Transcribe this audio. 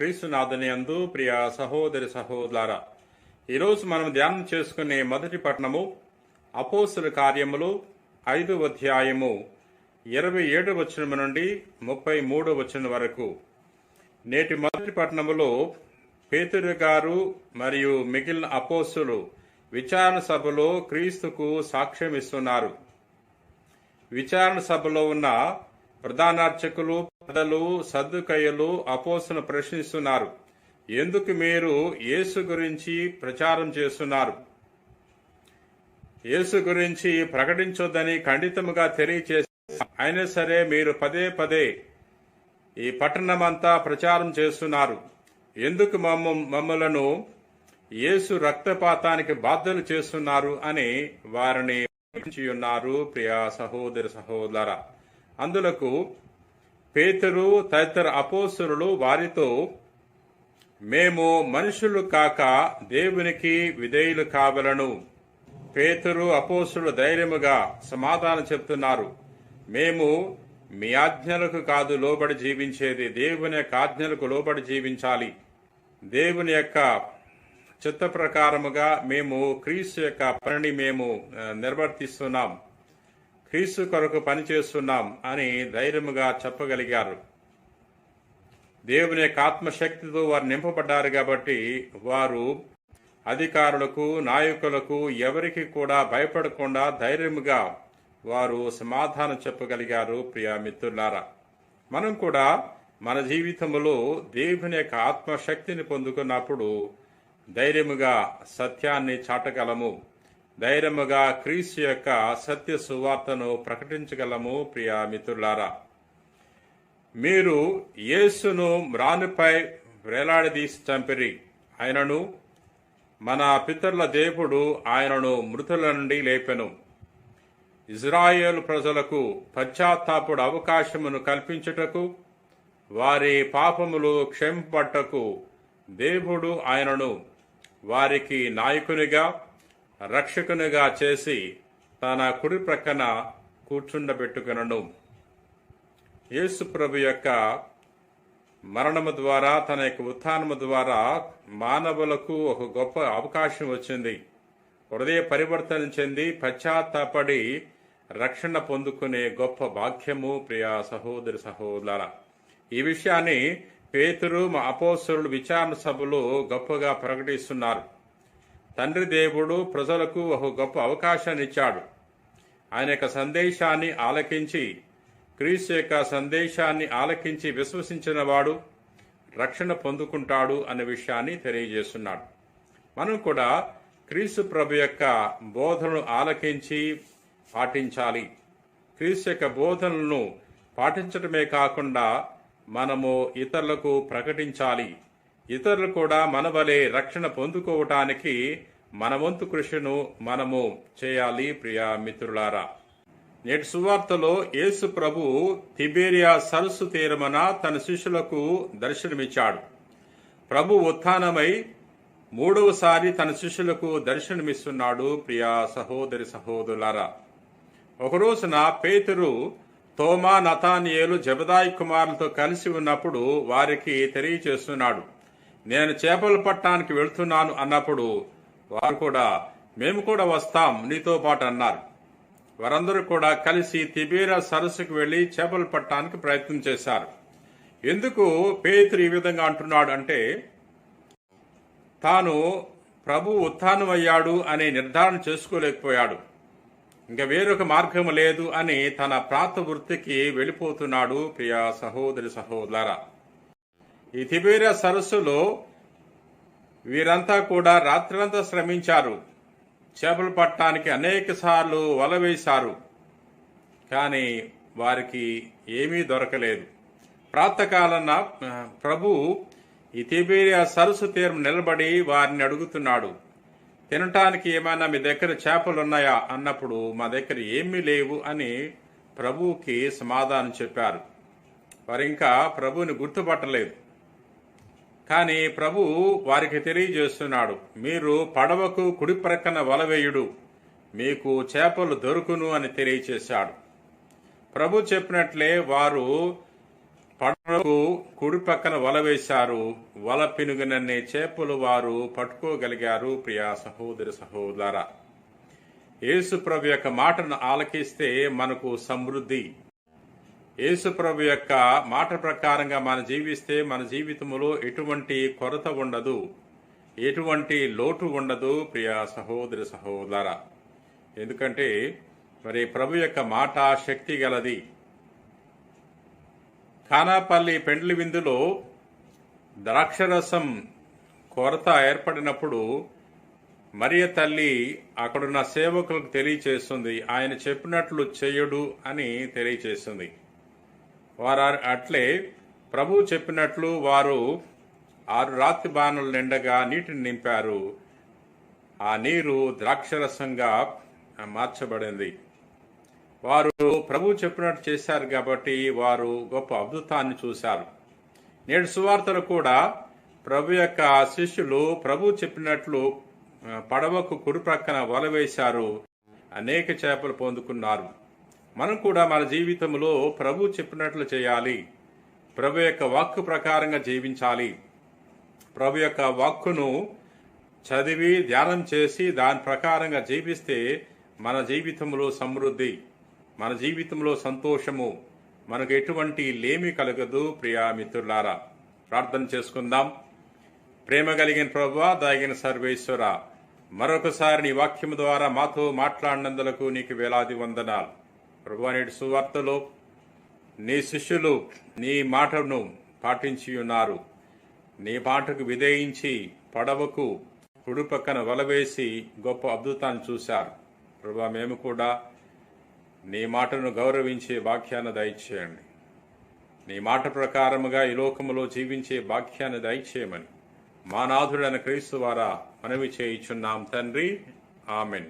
క్రీస్తునాథనియందు ప్రియ సహోదరి సహోదర ఈరోజు మనం ధ్యానం చేసుకునే మొదటి పట్టణము అపోసుల కార్యములు ఐదు అధ్యాయము ఇరవై ఏడు వచనం నుండి ముప్పై మూడు వచనం వరకు. నేటి మొదటి పట్టణములో పేతురు గారు మరియు మిగిలిన అపోసులు విచారణ సభలో క్రీస్తుకు సాక్ష్యం ఇస్తున్నారు విచారణ సభలో ఉన్న ప్రధానార్చకులు పెద్దలు సద్దుకయ్యలు అపోసను ప్రశ్నిస్తున్నారు. ఎందుకు మీరు యేసు గురించి ప్రచారం చేస్తున్నారు? యేసు గురించి ప్రకటించొద్దని ఖండితముగా తెలియచేసి అయినా సరే మీరు పదే పదే ఈ పట్టణమంతా ప్రచారం చేస్తున్నారు. ఎందుకు మమ్మ మమ్మలను యేసు రక్తపాతానికి బాధ్యలు చేస్తున్నారు అని వారిని ఉన్నారు ప్రియా సహోదర సహోదర. అందులకు పేతురు తదితర అపోసురులు వారితో మేము మనుషులు కాక దేవునికి విధేయులు కావలను. పేతురు అపోసులు ధైర్యముగా సమాధానం చెప్తున్నారు. మేము మీ ఆజ్ఞలకు కాదు లోబడి జీవించేది. దేవుని యొక్క ఆజ్ఞలకు లోబడి జీవించాలి. దేవుని యొక్క చిత్త ప్రకారముగా మేము క్రీస్తు యొక్క పనిని మేము నిర్వర్తిస్తున్నాం. క్రీస్తు కొరకు పనిచేస్తున్నాం అని ధైర్యముగా చెప్పగలిగారు. దేవుని యొక్క ఆత్మశక్తితో వారు నింపబడ్డారు కాబట్టి వారు అధికారులకు నాయకులకు ఎవరికి కూడా భయపడకుండా ధైర్యముగా వారు సమాధానం చెప్పగలిగారు ప్రియా మిత్రులారా. మనం కూడా మన జీవితంలో దేవుని యొక్క ఆత్మశక్తిని పొందుకున్నప్పుడు ధైర్యముగా సత్యాన్ని చాటగలము. ధైర్యముగా క్రీస్తు యొక్క సత్య సువార్తను ప్రకటించగలము ప్రియా మిత్రులారా. మీరు యేసును మ్రానుపై వేలాడదీసి చంపిరి. ఆయనను మన పితరుల దేవుడు ఆయనను మృతుల నుండి లేపెను. ఇజ్రాయేల్ ప్రజలకు పశ్చాత్తాపుడు అవకాశమును కల్పించుటకు వారి పాపములు క్షమింపటకు దేవుడు ఆయనను వారికి నాయకునిగా రక్షకునిగా చేసి తన కుడి ప్రక్కన కూర్చుండబెట్టుకునను. యేసు ప్రభు యొక్క మరణము ద్వారా తన యొక్క ఉత్థానము ద్వారా మానవులకు ఒక గొప్ప అవకాశం వచ్చింది. హృదయ పరివర్తన చెంది పశ్చాత్తాపడి రక్షణ పొందుకునే గొప్ప భాగ్యము ప్రియ సహోదరి సహోదర ఈ విషయాన్ని పేతురు మా అపోసరులు విచారణ సభలో గొప్పగా ప్రకటిస్తున్నారు. తండ్రి దేవుడు ప్రజలకు ఒక గొప్ప అవకాశాన్ని ఇచ్చాడు. ఆయన యొక్క సందేశాన్ని ఆలకించి క్రీస్తు యొక్క సందేశాన్ని ఆలకించి విశ్వసించిన వాడు రక్షణ పొందుకుంటాడు అనే విషయాన్ని తెలియజేస్తున్నాడు. మనం కూడా క్రీస్తు ప్రభు యొక్క బోధనను ఆలకించి పాటించాలి. క్రీస్తు యొక్క బోధనలను పాటించడమే కాకుండా మనము ఇతరులకు ప్రకటించాలి. ఇతరులు కూడా మన వలె రక్షణ పొందుకోవటానికి మన వంతు కృషిను మనము చేయాలి ప్రియా మిత్రులారా. నేటి సువార్తలో యేసు ప్రభు తిబేరియా సరస్సు తీరమన తన శిష్యులకు దర్శనమిచ్చాడు. ప్రభు ఉత్థానమై మూడవసారి తన శిష్యులకు దర్శనమిస్తున్నాడు ప్రియా సహోదరి సహోదరులారా. ఒకరోజున పేతురు తోమా నతానియేలు జబదాయి కుమారులతో కలిసి ఉన్నప్పుడు వారికి తెలియచేస్తున్నాడు నేను చేపలు పట్టడానికి వెళ్తున్నాను అన్నప్పుడు వారు కూడా మేము కూడా వస్తాం నీతో పాటు అన్నారు. వారందరూ కూడా కలిసి తిబేరా సరస్సుకు వెళ్ళి చేపలు పట్టడానికి ప్రయత్నం చేశారు. ఎందుకు పేతురు ఈ విధంగా అంటున్నాడు అంటే తాను ప్రభు ఉత్థానమయ్యాడు అనే నిర్ధారణ చేసుకోలేకపోయాడు. ఇంకా వేరొక మార్గం లేదు అని తన ప్రాత వృత్తికి వెళ్ళిపోతున్నాడు ప్రియా సహోదరి సహోదరా ఈ సరస్సులో వీరంతా కూడా రాత్రంతా శ్రమించారు. చేపలు పట్టడానికి అనేక సార్లు వల వేశారు. కానీ వారికి ఏమీ దొరకలేదు. ప్రాతకాలన ప్రభు ఈ తిబేరియా సరస్సు తీరం నిలబడి వారిని అడుగుతున్నాడు. తినటానికి ఏమైనా మీ దగ్గర చేపలు ఉన్నాయా అన్నప్పుడు మా దగ్గర ఏమీ లేవు అని ప్రభువుకి సమాధానం చెప్పారు. వారు ఇంకా ప్రభువుని గుర్తుపట్టలేదు. కానీ ప్రభు వారికి తెలియజేస్తున్నాడు మీరు పడవకు కుడి ప్రక్కన వలవేయుడు మీకు చేపలు దొరుకును అని తెలియచేశాడు. ప్రభు చెప్పినట్లే వారు పడవకు కుడి పక్కన వల వేశారు వల పినుగునన్నే చేపలు వారు పట్టుకోగలిగారు ప్రియా సహోదరి సహోదర. యేసు ప్రభు యొక్క మాటను ఆలకిస్తే మనకు సమృద్ధి యేసుప్రభు యొక్క మాట ప్రకారంగా మనం జీవిస్తే మన జీవితంలో ఎటువంటి కొరత ఉండదు ఎటువంటి లోటు ఉండదు ప్రియ సహోదరి సహోదర. ఎందుకంటే మరి ప్రభు యొక్క మాట శక్తి గలది. ఖానాపల్లి పెండ్లి విందులో ద్రాక్షరసం కొరత ఏర్పడినప్పుడు మరియ తల్లి అక్కడున్న సేవకులకు తెలియచేస్తుంది ఆయన చెప్పినట్లు చేయడు అని తెలియచేస్తుంది. వారు అట్లే ప్రభు చెప్పినట్లు వారు ఆరు రాత్రి బాణలు నిండగా నీటిని నింపారు. ఆ నీరు ద్రాక్షరసంగా మార్చబడింది. వారు ప్రభు చెప్పినట్టు చేశారు కాబట్టి వారు గొప్ప అద్భుతాన్ని చూశారు. నేడు సువార్తలు కూడా ప్రభు యొక్క శిష్యులు ప్రభు చెప్పినట్లు పడవకు కుడి ప్రక్కన వల వేశారు. అనేక చేపలు పొందుకున్నారు. మనం కూడా మన జీవితంలో ప్రభు చెప్పినట్లు చేయాలి. ప్రభు యొక్క వాక్కు ప్రకారంగా జీవించాలి. ప్రభు యొక్క వాక్కును చదివి ధ్యానం చేసి దాని ప్రకారంగా జీవిస్తే మన జీవితంలో సమృద్ధి మన జీవితంలో సంతోషము మనకు ఎటువంటి లేమి కలగదు. ప్రియా మిత్రులారా ప్రార్థన చేసుకుందాం. ప్రేమ కలిగిన ప్రభు దాగిన సర్వేశ్వర మరొకసారి నీ వాక్యము ద్వారా మాతో మాట్లాడినందులకు నీకు వేలాది వందనాలు. ప్రభు నేటి సువార్తలో నీ శిష్యులు నీ మాటను పాటించి ఉన్నారు నీ మాటకు విధేయించి పడవకు కుడి పక్కన వలవేసి గొప్ప అద్భుతాన్ని చూశారు. ప్రభా మేము కూడా నీ మాటను గౌరవించే వాక్యాన్ని దయచేయండి. నీ మాట ప్రకారముగా ఈ లోకములో జీవించే వాక్యాన్ని దయచేయమని మా నాథుడైన క్రీస్తు ద్వారా మనవి చేయించున్నాం తండ్రి. ఆమెన్.